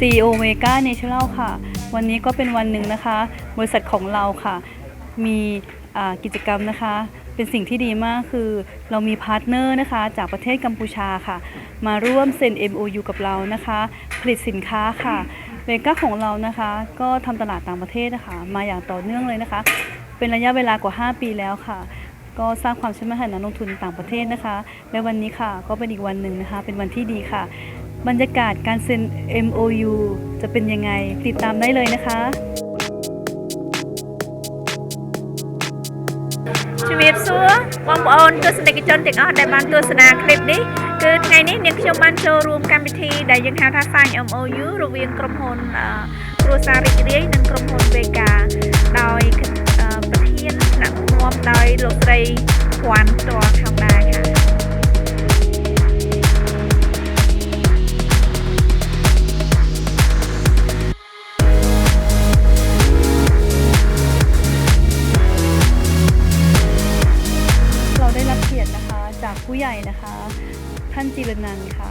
CEO Mega Natural ค่ะ วันนี้ก็เป็นวันหนึ่งนะคะ บริษัทของเราค่ะ มีกิจกรรมนะคะ เป็นสิ่งที่ดีมากคือ เรามีพาร์ทเนอร์นะคะ จากประเทศกัมพูชาค่ะ มาร่วมเซ็น MOU กับเรานะคะ ผลิตสินค้าค่ะเมก้าของเรานะคะ ก็ทำตลาดต่างประเทศนะคะ มาอย่างต่อเนื่องเลยนะคะ เป็นระยะเวลากว่า 5 ปีแล้วค่ะก็สร้างความเชื่อมั่นให้นักลงทุนต่างประเทศนะคะ และวันนี้ค่ะก็เป็นอีกวันหนึ่งนะคะ เป็นวันที่ดีค่ะ บรรยากาศการเซ็น MOU จะเป็นยังไง ติดตามได้เลยนะคะ ជំរាបសួរបងប្អូនទស្សនិកជនទាំងអស់ដែលបានទស្សនាคลิปនេះគឺថ្ងៃនេះនាងខ្ញុំបានចូលរួមកម្មវិធីដែលយើងហៅថា Sign MOU រវាងក្រុមហ៊ុនអឺគ្រួសាររីករាយនិងក្រុមហ៊ុន Vega ដោយអឺប្រធានថ្នាក់ដឹកនាំដោយលោកស្រីភ័ណ្ឌផ្ទាល់ផងដែរ រ จากผู้ใหญ่นะคะ ท่านจิรนันท์ค่ะ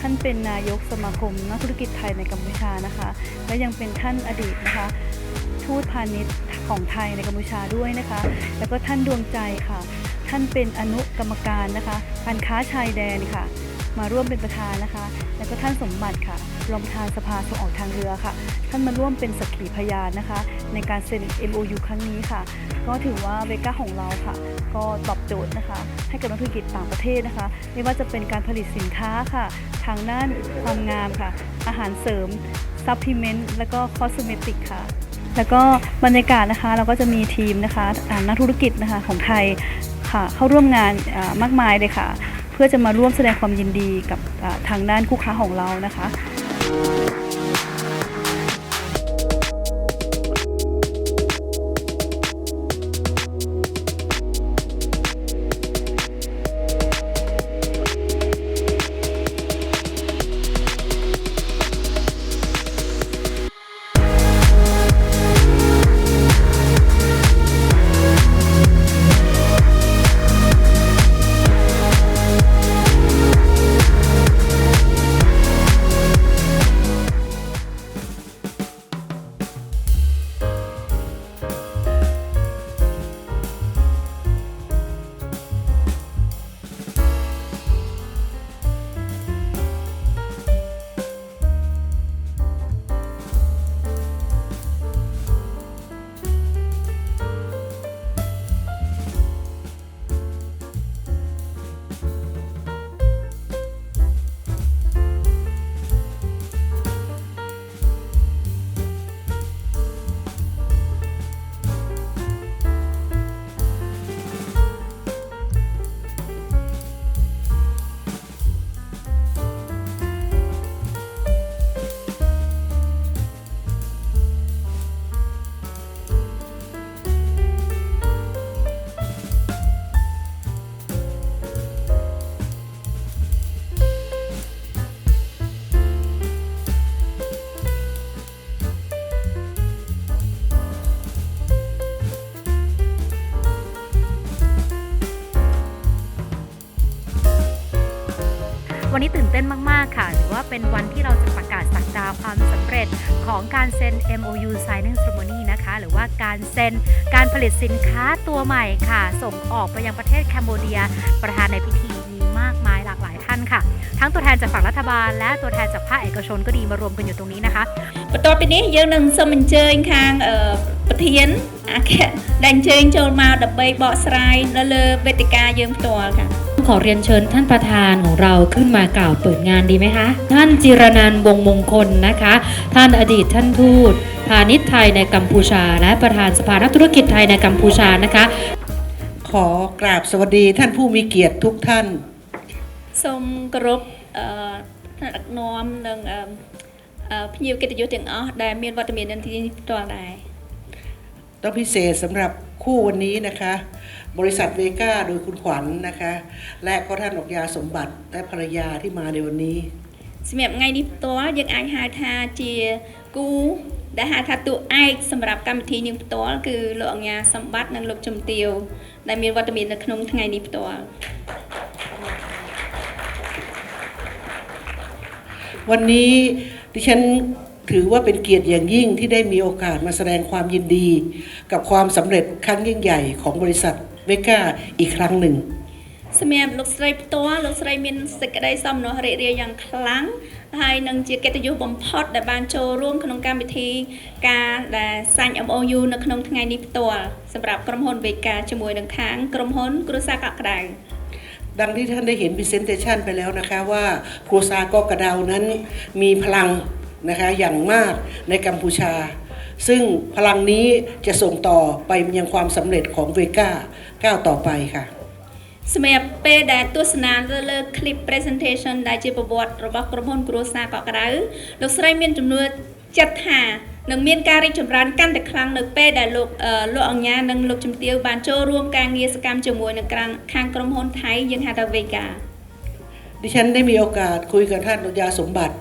ท่านเป็นนายกสมาคมนักธุรกิจไทยในกัมพูชานะคะ และยังเป็นท่านอดีตนะคะทูตพาณิชย์ของไทยในกัมพูชาด้วยนะคะ แล้วก็ท่านดวงใจค่ะ ท่านเป็นอนุกรรมการนะคะการค้าชายแดนค่ะ มาร่วมเป็นประธานนะคะ แล้วก็ท่านสมบัติค่ะรองประธานสภาส่งออกทางเรือค่ะ ท่านมาร่วมเป็นสักขีพยานนะคะ ในการเซ็น MOU ครั้งนี้ค่ะ ก็ถือว่าเบก้าของเราค่ะ ก็ตอบโจทย์นะคะ ให้กับนักธุรกิจต่างประเทศนะคะ ไม่ว่าจะเป็นการผลิตสินค้าค่ะ ทางด้านความงามค่ะ อาหารเสริมซัพพลีเมนต์และก็คอสเมติกค่ะแล้วก็บรรยากาศนะคะเราก็จะมีทีมนะคะนักธุรกิจนะคะของไทยค่ะเข้าร่วมงานมากมายเลยค่ะ เพื่อจะมาร่วมแสดงความยินดีกับทางด้านคู่ค้าของเรานะคะ มาก ๆ ค่ะถือว่าเป็นวันที่เราจะประกาศสักดาความสำเร็จของการเซ็น MOU Signing Ceremony นะคะ หรือว่าการเซ็นการผลิตสินค้าตัวใหม่ค่ะ ส่งออกไปยังประเทศแคนโบเดีย ประธานในพิธีมีมากมายหลากหลายท่านค่ะ ทั้งตัวแทนจากฝั่งรัฐบาล และตัวแทนจากภาคเอกชนก็ดีมารวมกันอยู่ตรงนี้นะคะ បន្ទាប់ពីនេះយើងនឹងសូមអញ្ជើញខាងអឺប្រធានអគ្គដែលអញ្ជើញចូលមកដើម្បីបកស្រាយនៅលើវេទិកាយើងផ្ទាល់ค่ะ ขอเรียนเชิญท่านประธานของเราขึ้นมากล่าวเปิดงานดีไหมคะ ท่านจิรนันท์วงศ์มงคลนะคะ ท่านอดีตท่านทูตพาณิชย์ไทยในกัมพูชา และประธานสภานักธุรกิจไทยในกัมพูชานะคะ ขอกราบสวัสดีท่านผู้มีเกียรติทุกท่าน សូមគោរពអឺថ្នាក់ដឹកនាំនិងអឺអឺភ្ញៀវកិត្តិយសទាំងអស់ដែលមានវត្តមាននៅទីនេះផ្ទាល់ដែរ ต้องพิเศษสำหรับคู่วันนี้นะคะ บริษัทเวก้าโดยคุณขวัญนนะคะ และก็ท่านออกยาสมบัติและภรรยาที่มาในวันนี้สำหรับไงดิบตัวยังอาหาทาเจียกูได้หาทัตุไอสำหรับการมทีนึงตัวคือหลวงยาสมบัตินังลบจมเตียวได้มีวัตมินขนมทั้งไงดิบตัววันนี้ที่ฉันถือว่าเป็นเกียรติอย่างยิ่งที่ได้มีโอกาสมาแสดงความยินดี กับความสำเร็จครั้งยิ่งใหญ่ของบริษัท เวก้าอีกครั้งหนึ่ง សម្រាប់លោកស្រីផ្ទាល់លោកស្រីមានសេចក្តីសំណោះរីករាយយ៉ាងខ្លាំងហើយនឹងជាកិត្តិយសបំផុតដែលបានចូលរួមក្នុងកម្មវិធីការដែលសាញ់ MOU នៅក្នុងថ្ងៃនេះផ្ទាល់សម្រាប់ក្រុមហ៊ុន VK ជាមួយនឹងខាងក្រុមហ៊ុនគ្រួសារកក់ក្ដៅ ดังที่ท่านได้เห็น Presentation ไปแล้วนะคะว่าครัวซากอกระเดานั้นมีพลังนะคะอย่างมากในกัมพูชา ซึ่งพลังนี้จะส่งต่อไปยังความสำเร็จของเวก้า ก้าวต่อไปค่ะ សម្រាប់ពេលដែលទស្សនាទៅលើ clip presentation ដែលជាប្រវត្តិរបស់ក្រុមហ៊ុនគ្រួសារកក់ក្ដៅលោកស្រីមានចំនួនចិត្តថានឹងមានការរីកចម្រើនកាន់តែខ្លាំងនៅពេលដែលលោកអឺលោកអង្ញានិងលោកជំទាវបានចូលរួមការងារសកម្មជាមួយនឹងខាងខាងក្រុមហ៊ុនថៃយើងហៅថា Vega ดิฉันได้มีโอกาสคุยกับท่านนยาสมบัติ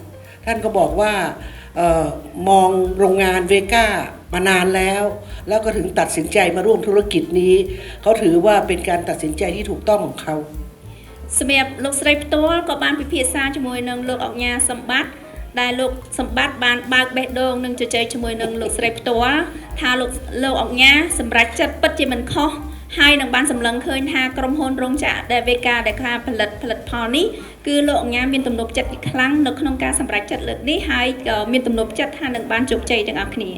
ท่านก็บอกว่าเ ออมองโรงงานเวก้ามานานแล้ว แล้วก็ถึงตัดสินใจมาร่วมธุรกิจนี้ เขาถือว่าเป็นการตัดสินใจที่ถูกต้องของเขา សម្រាប់លោកស្រីផ្ទាល់ក៏បានពិភាក្សាជាមួយនឹងលោកអង្ញាសម្បត្តិដែលលោកសម្បត្តិបានបើកបេះដូងនិងជជែកជាមួយនឹងលោកស្រីផ្ទាល់ថាលោកលោកអង្ញាសម្រាប់ចិត្តពិតជាមិនខុស ให้ดังบ้านสำลังเคยทากรมฮอนรงจะได้เวิกาได้ค่าผลิตผลิตพอนี้คือโลกงานมีตุ่มนบจัดอีกครั้งนกขนงการสำหรับจัดเลือกนี้ให้มีตุ่มนบจัดทางนังบ้านจบใจจังอักนี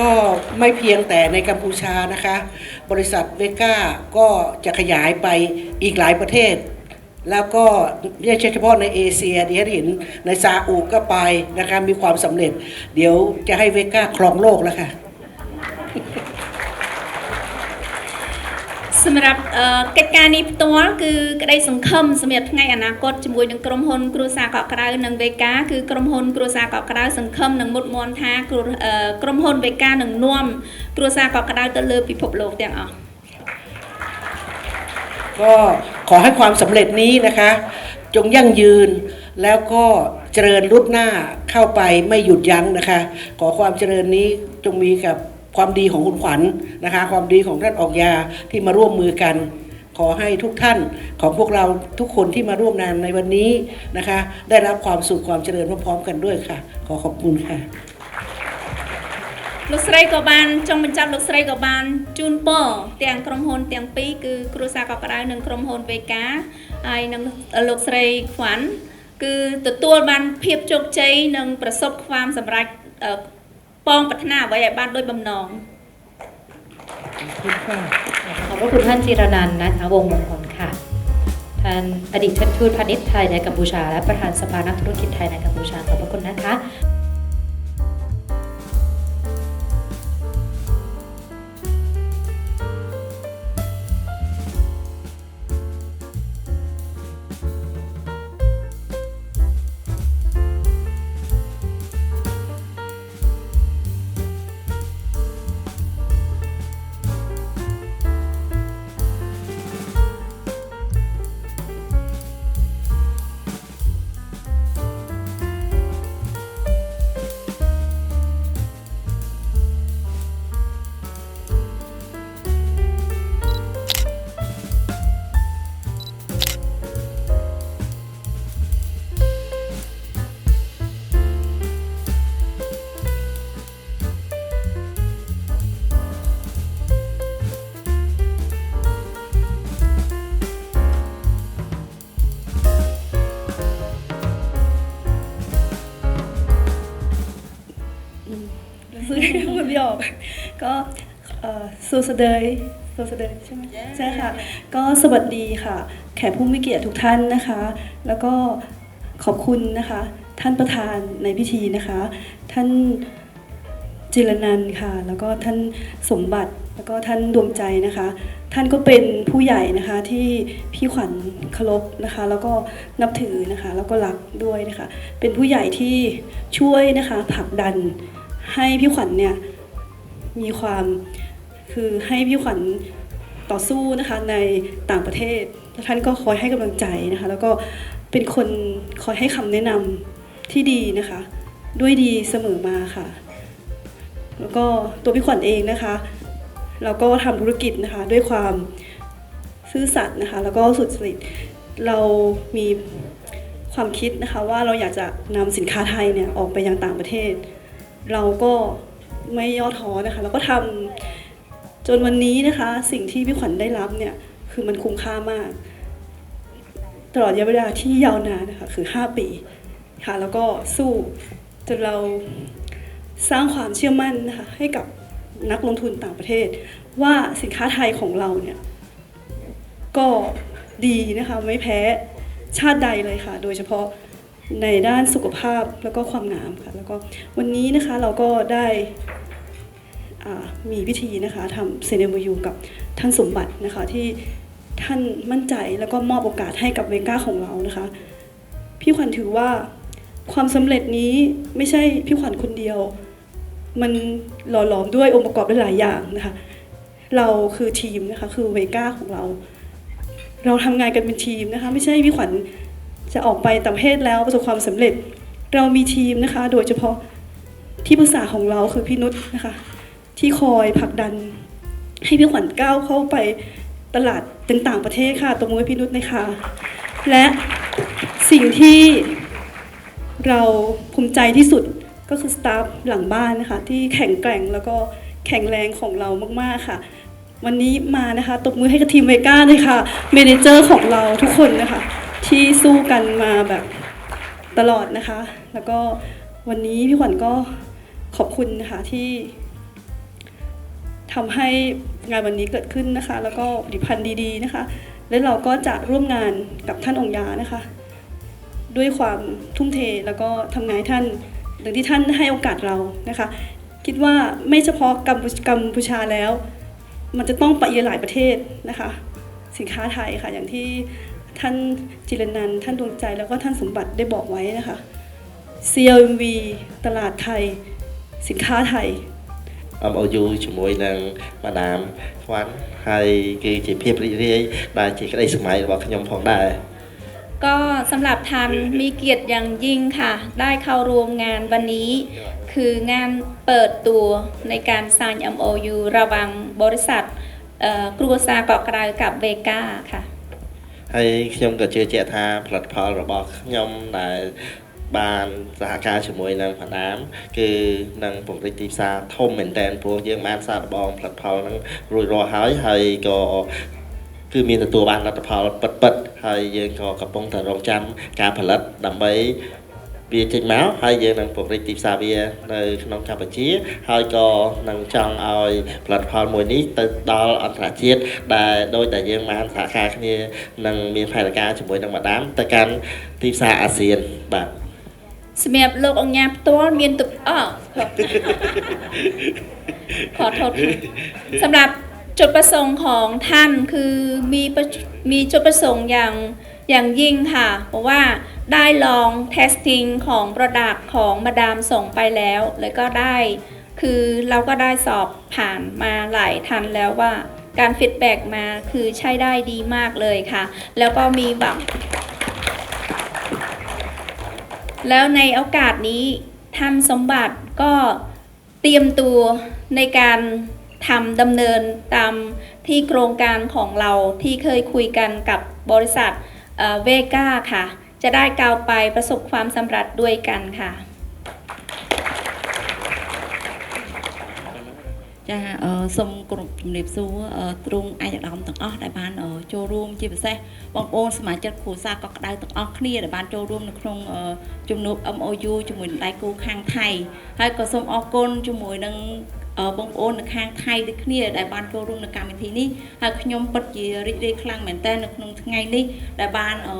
ก็ไม่เพียงแต่ในกัมพูชานะคะ บริษัทเวก้าก็จะขยายไปอีกหลายประเทศ แล้วก็ไม่ใช่เฉพาะในเอเชียที่เห็นในซาอุก็ไปนะคะมีความสำเร็จ เดี๋ยวจะให้เวก้าครองโลกแล้วค่ะ សម្រាប់អឺកិច្ចការនេះផ្ទាល់គឺក្តីសង្ឃឹមសម្រាប់ថ្ងៃអនាគតជាមួយនឹងក្រុមហ៊ុនគ្រួសារកក់ក្ដៅនិងវេកាគឺក្រុមហ៊ុនគ្រួសារកក់ក្ដៅសង្ឃឹមនឹងមុតមន់ថាគ្រួអឺក្រុមហ៊ុនវេកានឹងនាំគ្រួសារកក់ក្ដៅទៅលើពិភពលោកទាំងអស់ ก็ขอให้ความสำเร็จนี้นะคะ จงยั่งยืน แล้วก็เจริญรุ่หน้าเข้าไปไม่หยุดยั้งนะคะ ขอความเจริญนี้จงมีกับ ความดีของคุณขวัญนะคะ ความดีของท่านออกยาที่มาร่วมมือกัน ขอให้ทุกท่านของพวกเราทุกคนที่มาร่วมงานในวันนี้นะคะ ได้รับความสุขความเจริญพร้อมๆกันด้วยค่ะ ขอขอบคุณค่ะ លោកស្រីក៏បានចង់បញ្ចប់លោកស្រីក៏បានជូនពរទាំងក្រុមហ៊ុនទាំងពីរគឺគ្រួសារកក់ក្ដៅនិងក្រុមហ៊ុនវេកាហើយនឹងលោកស្រីខ្វាន់គឺទទួលបានភាពជោគជ័យនិងប្រសពความសម្រេច ปองพัฒนาไว้บ้านด้วยบำนอง ขอบพระคุณท่านจีรนันท์นะคะวงมงคลค่ะ ท่านอดีตท่านทูตพาณิชย์ไทยในกัมพูชา และประธานสภานักธุรกิจไทยในกัมพูชาขอบพระคุณนะคะ พูดไม่ออกก็เออสูสเดยสูสเดยใช่ไหมใช่ค่ะ ก็สวัสดีค่ะ แขกผู้มีเกียรติทุกท่านนะคะ แล้วก็ขอบคุณนะคะ ท่านประธานในพิธีนะคะ ท่านจิรนันค่ะ แล้วก็ท่านสมบัติแล้วก็ท่านดวงใจนะคะ ท่านก็เป็นผู้ใหญ่นะคะที่พี่ขวัญเคารพนะคะ แล้วก็นับถือนะคะ แล้วก็รักด้วยนะคะ เป็นผู้ใหญ่ที่ช่วยนะคะผลักดัน ให้พี่ขวัญเนี่ยมีความคือให้พี่ขวัญต่อสู้นะคะในต่างประเทศแล้วท่านก็คอยให้กำลังใจนะคะ แล้วก็เป็นคนคอยให้คำแนะนำที่ดีนะคะ ด้วยดีเสมอมาค่ะ แล้วก็ตัวพี่ขวัญเองนะคะเราก็ทำธุรกิจนะคะด้วยความซื่อสัตย์นะคะ แล้วก็สุจริตเรามีความคิดนะคะว่าเราอยากจะนำสินค้าไทยเนี่ยออกไปยังต่างประเทศ เราก็ไม่ย่อท้อนะคะแล้วก็ทำจนวันนี้นะคะ สิ่งที่พี่ขวัญได้รับเนี่ยคือมันคุ้มค่ามาก ตลอดระยะเวลาที่ยาวนานนะคะคือ 5 ปีค่ะแล้วก็สู้จนเราสร้างความเชื่อมั่นนะคะให้กับนักลงทุนต่างประเทศ ว่าสินค้าไทยของเราเนี่ยก็ดีนะคะไม่แพ้ชาติใดเลยค่ะ โดยเฉพาะ ในด้านสุขภาพแล้วก็ความงามค่ะ แล้วก็วันนี้นะคะเราก็ได้มีพิธีนะคะทำเซเนมยูกับท่านสมบัตินะคะที่ท่านมั่นใจแล้วก็มอบโอกาสให้กับเวก้าของเรานะคะ พี่ขวัญถือว่าความสำเร็จนี้ไม่ใช่พี่ขวัญคนเดียว มันหล่อหลอมด้วยองค์ประกอบหลายอย่างนะคะ เราคือทีมนะคะคือเวก้าของเรา เราทำงานกันเป็นทีมนะคะ ไม่ใช่พี่ขวัญ จะออกไปต่างประเทศแล้วประสบความสำเร็จ เรามีทีมนะคะ โดยเฉพาะที่ปรึกษาของเราคือพี่นุชนะคะ ที่คอยผลักดัน ให้พี่ขวัญก้าวเข้าไปตลาดต่างประเทศค่ะตบมือพี่นุชนะคะ และสิ่งที่เราภูมิใจที่สุดก็คือสตาฟหลังบ้านนะคะ ที่แข็งแกร่งแล้วก็แข็งแรงของเรามาก ๆ ค่ะ วันนี้มานะคะ ตบมือให้กับทีมเวก้าเลยค่ะเมเนเจอร์ของเราทุกคนนะคะ ที่สู้กันมาแบบตลอดนะคะ แล้วก็วันนี้พี่ขวัญก็ขอบคุณนะคะที่ทำให้งานวันนี้เกิดขึ้นนะคะ แล้วก็ผลิตภัณฑ์ดีๆนะคะ และเราก็จะร่วมงานกับท่านองค์ยานะคะ ด้วยความทุ่มเทแล้วก็ทำงานท่านอย่างที่ท่านให้โอกาสเรานะคะ คิดว่าไม่เฉพาะกัมพูกัมพูชาแล้ว มันจะต้องไปอีกหลายประเทศนะคะ สินค้าไทยค่ะอย่างที่ ท่านจิรนันท์ท่านดวงใจแล้วก็ท่านสมบัติได้บอกไว้นะคะ CLMV ตลาดไทย สินค้าไทย MOU ជាមួយនឹងម៉ាដាមខ្វាន់ហើយគឺជាភាពរីករាយដែលជាក្តីសម័យរបស់ខ្ញុំផងដែរ ก็สำหรับทันมีเกียรติอย่างยิ่งค่ะ ได้เข้าร่วมงานวันนี้ คืองานเปิดตัวในการ sign MOU ระหว่างบริษัทเอ่อครัวซาเกาะกราวกับเวก้าค่ะ ហើយខ្ញុំក៏ជឿជាក់ថាផលិតផលរបស់ខ្ញុំដែលបានសហការជាមួយនឹងម៉ាដាមគឺនឹងពង្រីកទីផ្សារធំមែនទែនព្រោះយើងបានសាកល្បងផលិតផលហ្នឹងរួចរាល់ហើយហើយក៏គឺមានទទួលបានលទ្ធផលពិតៗហើយយើងក៏កំពុងតែរងចាំការផលិតដើម្បី វាចេញមកហើយយើងនឹងពង្រីកទីផ្សារវានៅក្នុងកម្ពុជា ហើយក៏នឹងចង់ឲ្យផលិតផលមួយនេះទៅដល់អន្តរជាតិដែលដោយតែយើងបានសហការគ្នានឹងមានផែនការជាមួយនឹងម៉ាដាមទៅកាន់ទីផ្សារអាស៊ានបាទ សម្រាប់លោកអង្ញាផ្ទាល់មានទុកអខอโทษค่ะสำหรับจุดประสงค์ของท่านคือมีประมีจุดประสงค์อย่าง อย่างยิ่งค่ะ เพราะว่าได้ลอง testing ของ Product ของมาดามส่งไปแล้ว แล้วก็ได้ คือเราก็ได้สอบผ่านมาหลายทันแล้วว่า การฟีดแบ็กมาคือใช้ได้ดีมากเลยค่ะ แล้วก็มีแบบ แล้วในโอกาสนี้ท่านสมบัติก็เตรียมตัวในการทำดำเนินตามที่โครงการของเราที่เคยคุยกันกับบริษัท เวก้าค่ะ จะได้ก้าวไปประสบความสำเร็จด้วยกันค่ะ ចាអឺសូមគោរពជំរាបសួរអឺទ្រង់អាយដាមទាំងអស់ដែលបានអឺចូលរួមជាពិសេសបងប្អូនសមាជិកគ្រួសារកក់ក្ដៅទាំងអស់គ្នាដែលបានចូលរួមនៅក្នុងអឺជំនួប MOU ជាមួយនឹងដៃគូខាងថៃហើយក៏សូមអរគុណជាមួយនឹងអឺ បងប្អូននៅខាងថៃដូចគ្នាដែលបានចូលរួមនៅកម្មវិធីនេះហើយខ្ញុំពិតជារីករាយខ្លាំងមែនទែននៅក្នុងថ្ងៃនេះដែលបានអឺ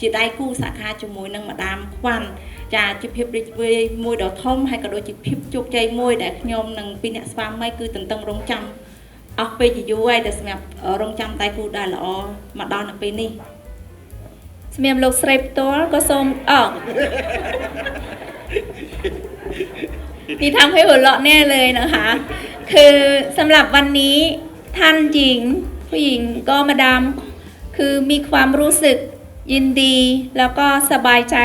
ជាដៃគូសហការជាមួយនឹងម៉ាដាមខ្វាន់ចាជាភាពរីករាយមួយដ៏ធំហើយក៏ដូចជាភាពជោគជ័យមួយដែលខ្ញុំនិងពីរអ្នកស្វាមីគឺទន្ទឹងរង់ចាំអស់ពេលជាយូរហើយតែសម្រាប់រង់ចាំតែគូដែលល្អមកដល់នៅពេលនេះសម្រាប់លោកស្រីផ្ទាល់ក៏សូមអ อนี่ทำให้หัวเราะแน่เลยนะคะ คือสำหรับวันนี้ท่านหญิง ผู้หญิงก็มาดามคือมีความรู้สึกยินดี แล้วก็สบายใจ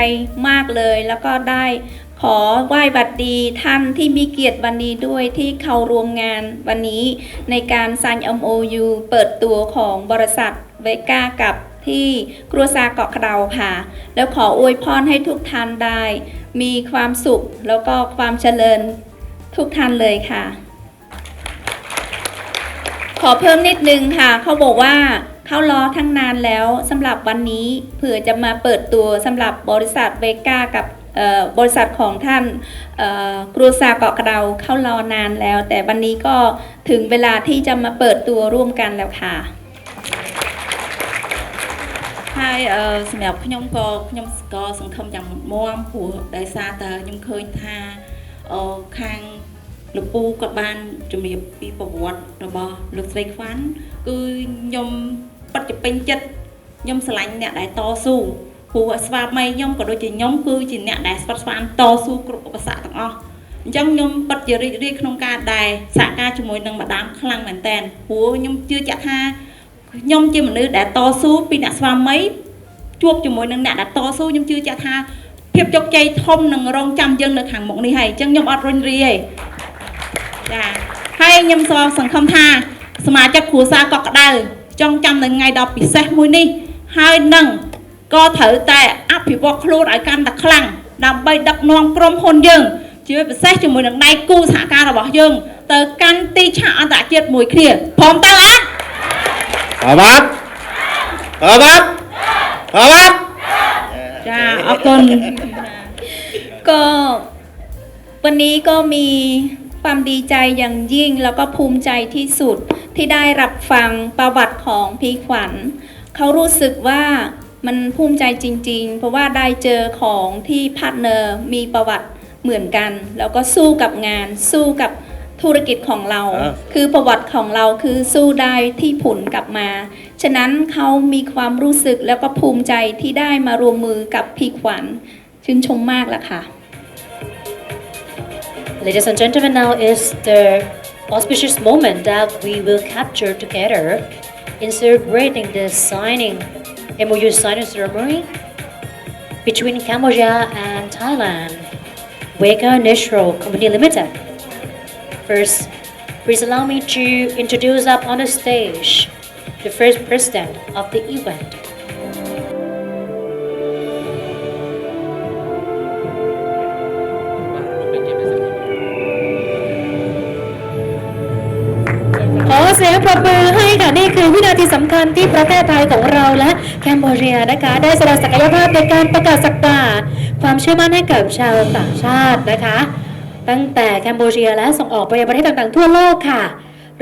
มากเลย แล้วก็ได้ขอไหว้บัดดีท่านที่มีเกียรติวันนี้ด้วยที่เข้าร่วมงานวันนี้ในการ sign MOU เปิดตัวของบริษัทเวก้ากับ ที่ครัวซาเกาะกระเดาค่ะ แล้วขออวยพรให้ทุกท่านได้ มีความสุขแล้วก็ความเจริญทุกท่านเลยค่ะ ขอเพิ่มนิดนึงค่ะ เขาบอกว่าเขารอทั้งนานแล้วสำหรับวันนี้เผื่อจะมาเปิดตัวสำหรับบริษัทเวก้ากับบริษัทของท่านเอ่อกรูซาเกาะกระเดาเขารอนานแล้ว แต่วันนี้ก็ถึงเวลาที่จะมาเปิดตัวร่วมกันแล้วค่ะ ហើយអឺសម្រាប់ខ្ញុំក៏ខ្ញុំក៏សង្ឃឹមយ៉ាងមុតមមព្រោះដោយសារតែខ្ញុំឃើញថាអឺខាងលោកពូក៏បានជំរាបពីប្រវត្តិរបស់លោកស្រីខ្វាន់គឺខ្ញុំពិតជាពេញចិត្តខ្ញុំស្រឡាញ់អ្នកដែលតស៊ូព្រោះស្វាមីខ្ញុំក៏ដូចជាខ្ញុំគឺជាអ្នកដែលស្វិតស្វានតស៊ូគ្រប់ឧបសគ្គទាំងអស់អញ្ចឹងខ្ញុំពិតជារីករាយក្នុងការដែលសហការជាមួយនឹងម្ដាមខ្លាំងមែនតើព្រោះខ្ញុំជឿជាក់ថា ខ្ញុំជាមនុស្សដែលតស៊ូពីអ្នកស្វាមីជួបជាមួយនឹងអ្នកដែលតស៊ូខ្ញុំជឿជាក់ថាភាពជោគជ័យធំនឹងរងចាំយើងនៅខាងមុខនេះហើយអញ្ចឹងខ្ញុំអត់រុញរាយទេចាហើយខ្ញុំសូមសង្ឃឹមថាសមាជិកគ្រួសារកក់ក្ដៅចង់ចាំនៅថ្ងៃដ៏ពិសេសមួយនេះហើយនឹងក៏ត្រូវតែអភិវឌ្ឍខ្លួនឲ្យកាន់តែខ្លាំងដើម្បីដឹកនាំក្រុមហ៊ុនយើងជាពិសេសជាមួយនឹងដៃគូសហការរបស់យើងទៅកាន់ទីឆាកអន្តរជាតិមួយគ្នាព្រមតើអត់ ครับครับครับจ้าขอบคุณก็วันนี้ก็มีความดีใจอย่างยิ่งแล้วก็ภูมิใจที่สุดที่ได้รับฟังประวัติของพี่ขวัญเขารู้สึกว่ามันภูมิใจจริง ๆ เพราะว่าได้เจอของที่พาร์ทเนอร์มีประวัติเหมือนกัน แล้วก็สู้กับงานสู้กับ ธุรกิจของเราอ่าคือประวัติของเราคือสู้ได้ที่ผลกลับมา ฉะนั้นเขามีความรู้สึกแล้วก็ภูมิใจที่ได้มารวมมือกับพี่ขวัญชื่นชมมากละค่ะ Ladies and gentlemen, now is the auspicious moment that we will capture together in celebrating the signing MOU signing ceremony between Cambodia and Thailand, Wega Natural Company Limited. First, please allow me to introduce up on the stage the first president of the event. ขอเสียงปรบมือให้ค่ะนี่คือวินาทีสำคัญที่ประเทศไทยของเราและแคนเบเรียนะคะ ได้แสดงศักยภาพในการประกาศสักดาความเชื่อมั่นให้กับชาวต่างชาตินะคะ ตั้งแต่แคนเบเรียและส่งออกไปยังประเทศต่างๆทั่วโลกค่ะ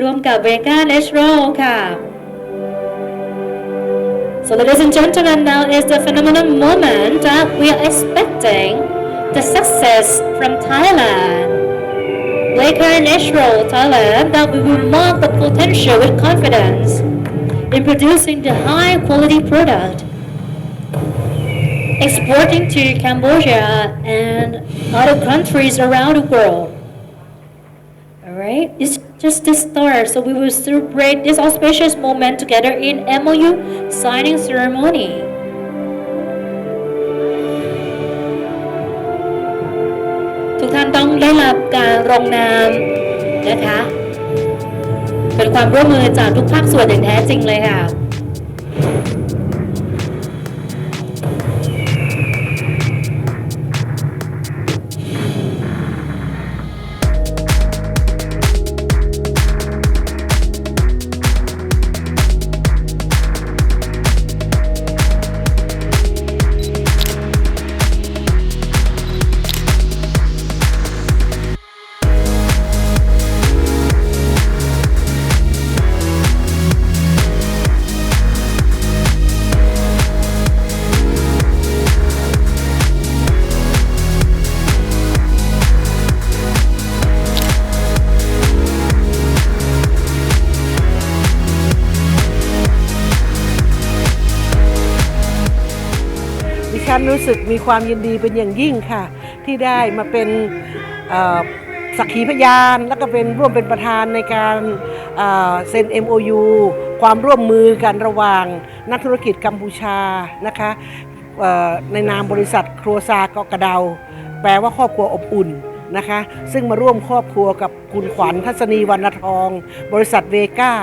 รวมกับเวกาเนชโรค่ะ So ladies and gentlemen, now is the phenomenal moment that we are expecting the success from Thailand. Laker Natural Thailand that we will mark the potential with confidence in producing the high quality product, exporting to Cambodia and other countries around the world. Alright, it's just the start, so we will celebrate this auspicious moment together in MOU signing ceremony. ทุกท่านต้องได้รับการลงนามนะคะ เป็นความร่วมมือจากทุกภาคส่วนอย่างแท้จริงเลยค่ะ สึกมีความยินดีเป็นอย่างยิ่งค่ะ ที่ได้มาเป็นสักขีพยาน และก็เป็นร่วมเป็นประธานในการเอ่อเซ็น MOU ความร่วมมือกันระหว่างนักธุรกิจกัมพูชานะคะในนามบริษัทครัวซากกระเดา แปลว่าครอบครัวอบอุ่นนะคะ ซึ่งมาร่วมครอบครัวกับคุณขวัญทัศนีวรรณทอง บริษัทเวก้า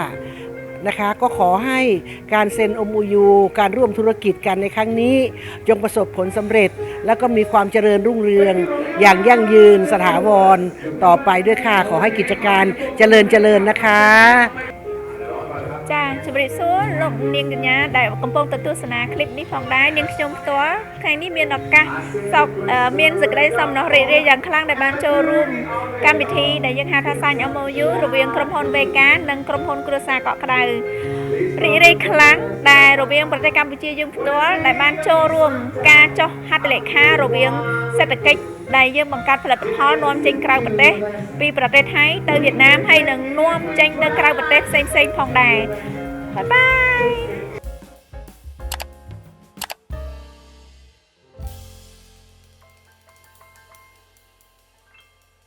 นะคะ ก็ขอให้การเซ็นอมูยูการร่วมธุรกิจกันในครั้งนี้ จงประสบผลสำเร็จ แล้วก็มีความเจริญรุ่งเรือง อย่างยั่งยืนสถาวร ต่อไปด้วยค่ะ ขอให้กิจการเจริญเจริญนะคะ ចាជំរាបសួរលោកនាងកញ្ញាដែលកំពុងទៅទស្សនាคลิปនេះផងដែរនាងខ្ញុំផ្ទាល់ថ្ងៃនេះមានឱកាសសោកអឺមានសេចក្តីសំណោះរីករាយយ៉ាងខ្លាំងដែលបានចូលរួមកម្មវិធីដែលយើងហៅថាសាញ MOU រវាងក្រុមហ៊ុន VK និងក្រុមហ៊ុនគ្រួសារកក់ក្ដៅ រីករាយខ្លាំងដែលរវាងប្រទេសកម្ពុជាយើងផ្ទាល់ដែលបានចូលរួមការចុះហត្ថលេខារវាងសេដ្ឋកិច្ចដែលយើងបង្កើតផលិតផលនាំចេញក្រៅប្រទេសពីប្រទេសថៃទៅវៀតណាមហើយនឹងនាំចេញទៅក្រៅប្រទេសផ្សេងៗផងដែរបាយបាយ